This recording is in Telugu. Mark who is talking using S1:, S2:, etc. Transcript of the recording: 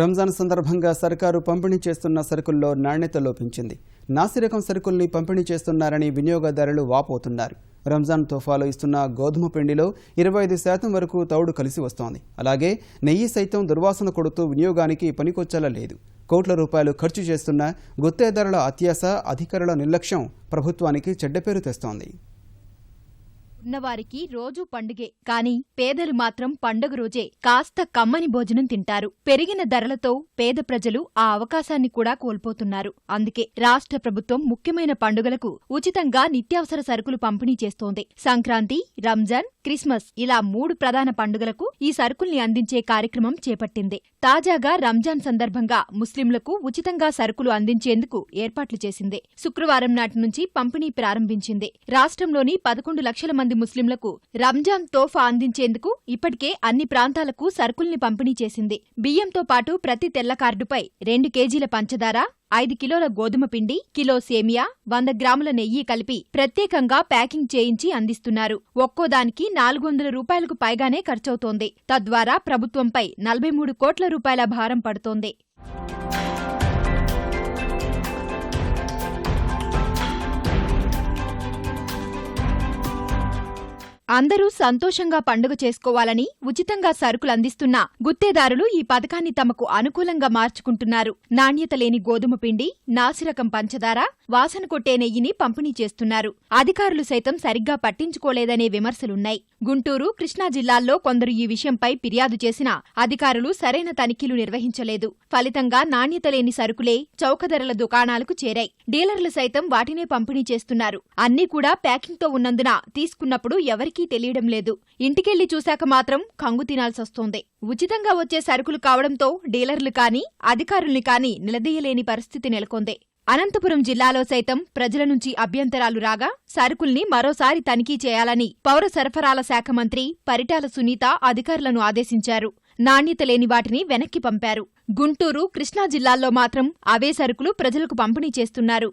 S1: రంజాన్ సందర్భంగా సర్కారు పంపిణీ చేస్తున్న సరుకుల్లో నాణ్యత లోపించింది. నాసిరకం సరుకుల్ని పంపిణీ చేస్తున్నారని వినియోగదారులు వాపోతున్నారు. రంజాన్ తోఫాలో ఇస్తున్న గోధుమ పిండిలో ఇరవై ఐదు శాతం వరకు తౌడు కలిసి వస్తోంది. అలాగే నెయ్యి సైతం దుర్వాసన కొడుతూ వినియోగానికి పనికొచ్చేలా లేదు. కోట్ల రూపాయలు ఖర్చు చేస్తున్న గుత్తేదారుల అత్యాస అధికారుల నిర్లక్ష్యం ప్రభుత్వానికి చెడ్డ పేరు తెస్తోంది.
S2: ఉన్నవారికి రోజూ పండుగే. కాని పేదలు మాత్రం పండుగ రోజే కాస్త కమ్మని భోజనం తింటారు. పెరిగిన ధరలతో పేద ప్రజలు ఆ అవకాశాన్ని కూడా కోల్పోతున్నారు. అందుకే రాష్ట్ర ప్రభుత్వం ముఖ్యమైన పండుగలకు ఉచితంగా నిత్యావసర సరుకులు పంపిణీ చేస్తోంది. సంక్రాంతి రంజాన్ క్రిస్మస్ ఇలా మూడు ప్రధాన పండుగలకు ఈ సరుకుల్ని అందించే కార్యక్రమం చేపట్టింది. తాజాగా రంజాన్ సందర్భంగా ముస్లింలకు ఉచితంగా సరుకులు అందించేందుకు ఏర్పాట్లు చేసింది. శుక్రవారం నాటి నుంచి పంపిణీ ప్రారంభించింది. రాష్ట్రంలోని పదకొండు లక్షల మంది ముస్లింలకు రంజాన్ తోఫా అందించేందుకు ఇప్పటికే అన్ని ప్రాంతాలకు సరుకుల్ని పంపిణీ చేసింది. బియ్యంతో పాటు ప్రతి తెల్ల కార్డుపై రెండు కేజీల పంచదార ఐదు కిలోల గోధుమ పిండి కిలో సేమియా వంద గ్రాముల నెయ్యి కలిపి ప్రత్యేకంగా ప్యాకింగ్ చేయించి అందిస్తున్నారు. ఒక్కోదానికి నాలుగు వందల రూపాయలకు పైగానే ఖర్చవుతోంది. తద్వారా ప్రభుత్వంపై నలభై మూడు కోట్ల రూపాయల భారం పడుతోంది. అందరూ సంతోషంగా పండుగ చేసుకోవాలని ఉచితంగా సరుకులు అందిస్తున్న గుత్తేదారులు ఈ పథకాన్ని తమకు అనుకూలంగా మార్చుకుంటున్నారు. నాణ్యత లేని గోధుమ పిండి నాసిరకం పంచదార వాసన కొట్టే నెయ్యిని పంపిణీ చేస్తున్నారు. అధికారులు సైతం సరిగ్గా పట్టించుకోలేదనే విమర్శలున్నాయి. గుంటూరు కృష్ణా జిల్లాల్లో కొందరు ఈ విషయంపై ఫిర్యాదు చేసినా అధికారులు సరైన తనిఖీలు నిర్వహించలేదు. ఫలితంగా నాణ్యత లేని సరుకులే చౌకధరల దుకాణాలకు చేరాయి. డీలర్లు సైతం వాటినే పంపిణీ చేస్తున్నారు. అన్నీ కూడా ప్యాకింగ్తో ఉన్నందున తీసుకున్నప్పుడు ఎవరికీ తెలియడం లేదు. ఇంటికెళ్ళి చూశాక మాత్రం కంగు తినాల్సొస్తోంది ఉచితంగా వచ్చే సరుకులు కావడంతో డీలర్లు కానీ అధికారుల్ని కానీ నిలదీయలేని పరిస్థితి నెలకొంది. అనంతపురం జిల్లాలో సైతం ప్రజల నుంచి అభ్యంతరాలు రాగా సరుకుల్ని మరోసారి తనిఖీ చేయాలని పౌర సరఫరాల శాఖ మంత్రి పరిటాల సునీత అధికారులను ఆదేశించారు. నాణ్యత లేని వాటిని వెనక్కి పంపారు. గుంటూరు కృష్ణా జిల్లాల్లో మాత్రం అవే సరుకులు ప్రజలకు పంపిణీ చేస్తున్నారు.